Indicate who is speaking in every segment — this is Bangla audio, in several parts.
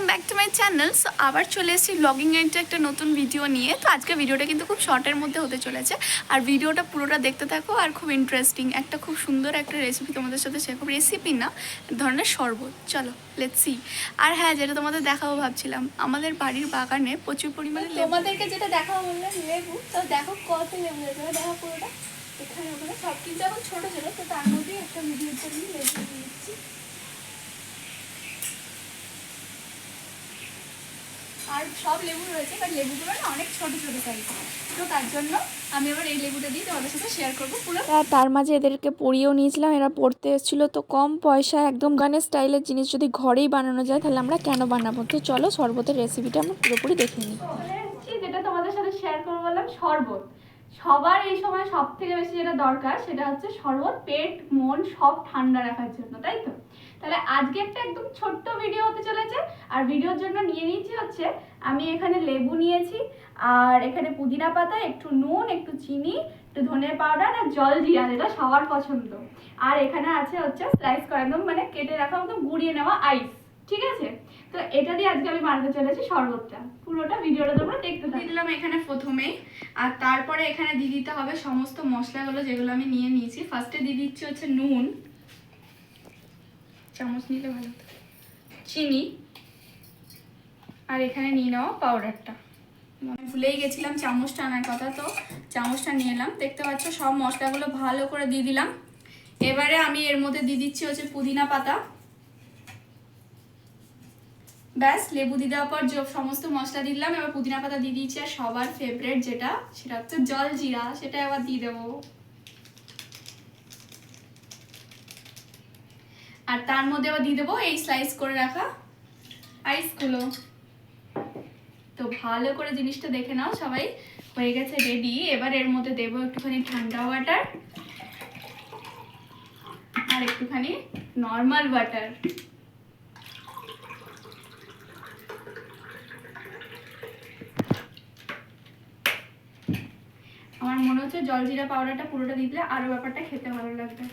Speaker 1: Welcome back to my channel so আবার চলে এসেছি ব্লগিং এন্টে একটা নতুন ভিডিও নিয়ে। তো আজকে ভিডিওটা কিন্তু খুব শর্টের মধ্যে হতে চলেছে। আর ভিডিওটা পুরোটা দেখতে থাকো আর খুব ইন্টারেস্টিং একটা খুব সুন্দর একটা রেসিপি তোমাদের সাথে করব। রেসিপি না ধরনের শরবত। চলো লেটস আর হ্যাঁ যেটা তোমাদের দেখাবো ভাবছিলাম, আমাদের বাড়ির বাগানে প্রচুর পরিমাণে তোমাদেরকে যেটা দেখাবো বললাম লেবু, তো দেখো কত লেবু হয়েছে দেখো পুরোটা। এখানে ওখানে সব কিছু এখন ছোটো ছোটো তো তার মধ্যেই একটা ভিডিও জন্য লেবু দিয়ে দিচ্ছি। আর সব লেবু রয়েছে বাট লেবুগুলো না অনেক ছোট ছোট সাইজ তো তার জন্য আমি আবার এই লেবুটা দিয়ে তোমাদের সাথে শেয়ার করব পুরো।
Speaker 2: আর তার মাঝে এদেরকে পড়িয়েও নিয়েছিলাম এরা পড়তে এসেছিল তো কম পয়সা একদম গানের স্টাইলের জিনিস যদি ঘরেই বানানো যায় তাহলে আমরা কেন বানাবো? তো চলো শরবতের রেসিপিটা আমরা পুরোপুরি দেখে নিই।
Speaker 1: যেটা তোমাদের সাথে শেয়ার করব বললাম শরবত। সবার এই সময় সব থেকে বেশি যেটা দরকার সেটা হচ্ছে শরবত, পেট, মন সব ঠান্ডা রাখার জন্য, তাই তো? তাহলে আজকে একটা একদম ছোট্ট ভিডিও হতে চলেছে, আর ভিডিওর জন্য নিয়ে নিয়েছি হচ্ছে, আমি এখানে লেবু নিয়েছি, আর এখানে পুদিনা পাতা, একটু নুন, একটু চিনি, একটু ধনে পাউডার, আর জল জিরা, যেটা সবার পছন্দ। আর এখানে আছে হচ্ছে স্লাইস করা একদম মানে কেটে রাখা, একদম গুঁড়িয়ে নেওয়া আইস ঠিক আছে? তো এটা দিয়ে আজকে আমি বানাতে চলেছি শরবতটা। পুরোটা ভিডিওটা তোমরা দেখতে থাকো। দিলাম এখানে প্রথমে আর তারপরে এখানে দিয়ে দিতে হবে সমস্ত মশলাগুলো যেগুলো আমি নিয়ে নিয়েছি। ফার্স্টে দিয়ে দিচ্ছি হচ্ছে নুন। চামচ নিলে ভালো চিনি। আর এখানে নিয়ে নেওয়া পাউডারটা ভুলেই গেছিলাম চামচটা আনার কথা, তো চামচটা নিয়ে এলাম। দেখতে পাচ্ছ সব মশলাগুলো ভালো করে দিয়ে দিলাম। এবারে আমি এর মধ্যে দিয়ে দিচ্ছি হচ্ছে পুদিনা পাতা। ব্যাস, লেবু দিয়ে দেওয়ার পর সমস্ত মশলা দিলাম। এবার পুদিনা পাতা দিয়ে দিয়েছি, আর সবার ফেভারেট যেটা, সেটা হচ্ছে জল জিরা। সেটা এবার দিয়ে দেবো। আর তার মধ্যে আবার দিয়ে দেবো এই স্লাইস করে রাখা আইসগুলো তো ভালো করে জিনিসটা দেখে নাও সবাই। হয়ে গেছে রেডি এবার এর মধ্যে দেবো একটুখানি ঠান্ডা ওয়াটার আর একটুখানি নর্মাল ওয়াটার আমার মনে হচ্ছে জলজিরা পাউডারটা পুরোটা দিলে আরও ব্যাপারটা খেতে ভালো লাগবে।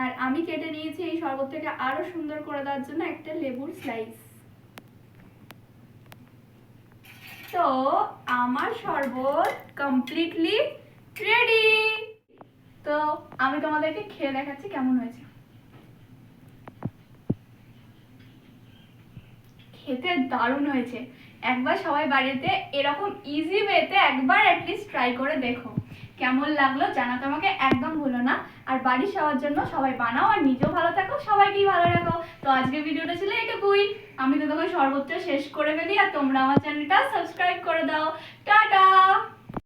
Speaker 1: আর আমি কেটে নিয়েছি এই শরবতটাকে আরও সুন্দর করে দেওয়ার জন্য একটা লেবুর স্লাইস তো আমার শরবত কমপ্লিটলি রেডি তো আমি তোমাদেরকে খেয়ে দেখাচ্ছি কেমন হয়েছে। খেতে দারুণ হয়েছে। একবার সবাই বাড়িতে এরকম ইজি ওয়েতে একবার অ্যাটলিস্ট ট্রাই করে দেখো। কেমন লাগল জানাতে আমাকে একদম ভুলো না। আর বাড়ি সবার জন্য সবাই বানাও আর নিজেও ভালো থাকো, সবাইকেই ভালো রাখো। তো আজকে ভিডিওটা ছিল এটুকুই। আমি তো তখন সর্বোচ্চ শেষ করে ফেলি আর তোমরা আমার চ্যানেলটা সাবস্ক্রাইব করে দাও। টাটা!